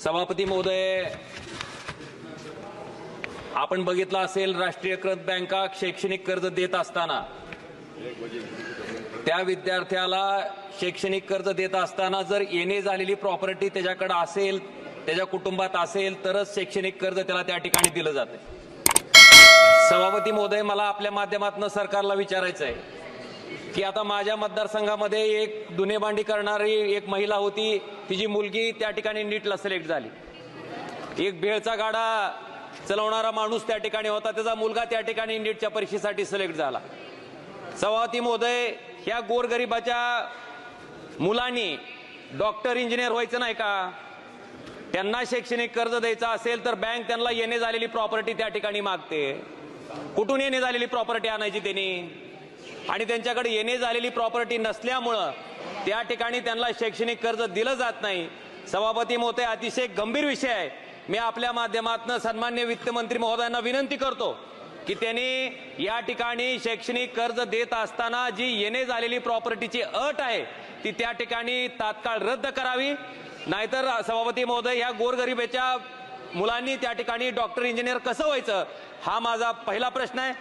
सभापती महोदय आपण बघितलं असेल राष्ट्रीयकृत बँका शैक्षणिक कर्ज देत असताना. त्या विद्यार्थ्याला शैक्षणिक कर्ज देत असताना जर येणे झालेली प्रॉपर्टी त्याच्याकडे असेल त्याच्या कुटुंबात असेल तरच शैक्षणिक कर्ज त्याला त्या ठिकाणी दिलं जाते सभापती महोदय मला आपल्या माध्यमातून सरकारला विचारायचं आहे की आता माझ्या मतदारसंघामध्ये एक दुनेबांडी करणारी एक महिला होती. तिची मुलगी त्या ठिकाणी नीटला सिलेक्ट झाली. एक भेळचा गाडा चलवणारा माणूस त्या ठिकाणी होता. त्याचा मुलगा त्या ठिकाणी नीटच्या परीक्षेसाठी सिलेक्ट झाला. सवाती महोदय ह्या गोरगरिबाच्या मुलांनी डॉक्टर इंजिनियर व्हायचं नाही का? त्यांना शैक्षणिक कर्ज द्यायचं असेल तर बँक त्यांना येणे झालेली प्रॉपर्टी त्या ठिकाणी मागते. कुठून येणे झालेली प्रॉपर्टी आणायची त्यांनी? आणि त्यांच्याकडे येणे झालेली प्रॉपर्टी नसल्यामुळं त्या ठिकाणी त्यांना शैक्षणिक कर्ज दिलं जात नाही. सभापती महोदय अतिशय गंभीर विषय आहे. मी आपल्या माध्यमातून सन्मान्य वित्तमंत्री महोदयांना विनंती करतो की त्यांनी या ठिकाणी शैक्षणिक कर्ज देत असताना जी येणे झालेली प्रॉपर्टीची अट आहे ती त्या ठिकाणी तात्काळ रद्द करावी. नाहीतर सभापती महोदय या गोरगरिबेच्या मुलांनी त्या ठिकाणी डॉक्टर इंजिनियर कसं व्हायचं? हा माझा पहिला प्रश्न आहे.